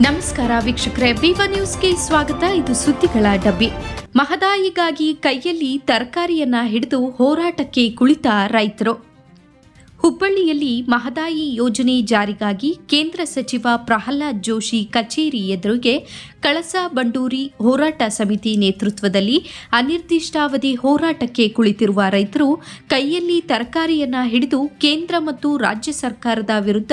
ನಮಸ್ಕಾರ ವೀಕ್ಷಕರೇ, ವಿವ ನ್ಯೂಸ್ಗೆ ಸ್ವಾಗತ. ಇದು ಸುದ್ದಿಗಳ ಡಬ್ಬಿ. ಮಹದಾಯಿಗಾಗಿ ಕೈಯಲ್ಲಿ ತರಕಾರಿಯನ್ನ ಹಿಡಿದು ಹೋರಾಟಕ್ಕೆ ಕುಳಿತ ರೈತರು. ಹುಬ್ಬಳ್ಳಿಯಲ್ಲಿ ಮಹದಾಯಿ ಯೋಜನೆ ಜಾರಿಗಾಗಿ ಕೇಂದ್ರ ಸಚಿವ ಪ್ರಹ್ಲಾದ್ ಜೋಶಿ ಕಚೇರಿ ಎದುರಿಗೆ ಕಳಸ ಬಂಡೂರಿ ಹೋರಾಟ ಸಮಿತಿ ನೇತೃತ್ವದಲ್ಲಿ ಅನಿರ್ದಿಷ್ಟಾವಧಿ ಹೋರಾಟಕ್ಕೆ ಕುಳಿತಿರುವ ರೈತರು ಕೈಯಲ್ಲಿ ತರಕಾರಿಯನ್ನ ಹಿಡಿದು ಕೇಂದ್ರ ಮತ್ತು ರಾಜ್ಯ ಸರ್ಕಾರದ ವಿರುದ್ಧ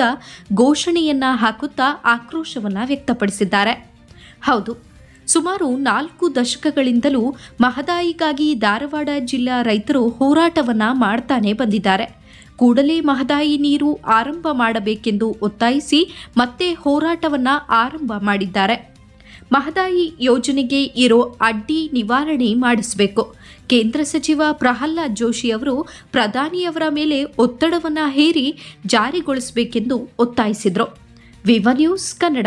ಘೋಷಣೆಯನ್ನ ಹಾಕುತ್ತಾ ಆಕ್ರೋಶವನ್ನ ವ್ಯಕ್ತಪಡಿಸಿದ್ದಾರೆ. ಹೌದು, ಸುಮಾರು ನಾಲ್ಕು ದಶಕಗಳಿಂದಲೂ ಮಹದಾಯಿಗಾಗಿ ಧಾರವಾಡ ಜಿಲ್ಲಾ ರೈತರು ಹೋರಾಟವನ್ನ ಮಾಡ್ತಾನೆ ಬಂದಿದ್ದಾರೆ. ಕೂಡಲೇ ಮಹದಾಯಿ ನೀರು ಆರಂಭ ಮಾಡಬೇಕೆಂದು ಒತ್ತಾಯಿಸಿ ಮತ್ತೆ ಹೋರಾಟವನ್ನ ಆರಂಭ ಮಾಡಿದ್ದಾರೆ. ಮಹದಾಯಿ ಯೋಜನೆಗೆ ಇರೋ ಅಡ್ಡಿ ನಿವಾರಣೆ ಮಾಡಿಸಬೇಕು. ಕೇಂದ್ರ ಸಚಿವ ಪ್ರಹ್ಲಾದ್ ಜೋಶಿ ಅವರು ಪ್ರಧಾನಿಯವರ ಮೇಲೆ ಒತ್ತಡವನ್ನು ಹೇರಿ ಜಾರಿಗೊಳಿಸಬೇಕೆಂದು ಒತ್ತಾಯಿಸಿದರು. ವಿವ ನ್ಯೂಸ್ ಕನ್ನಡ.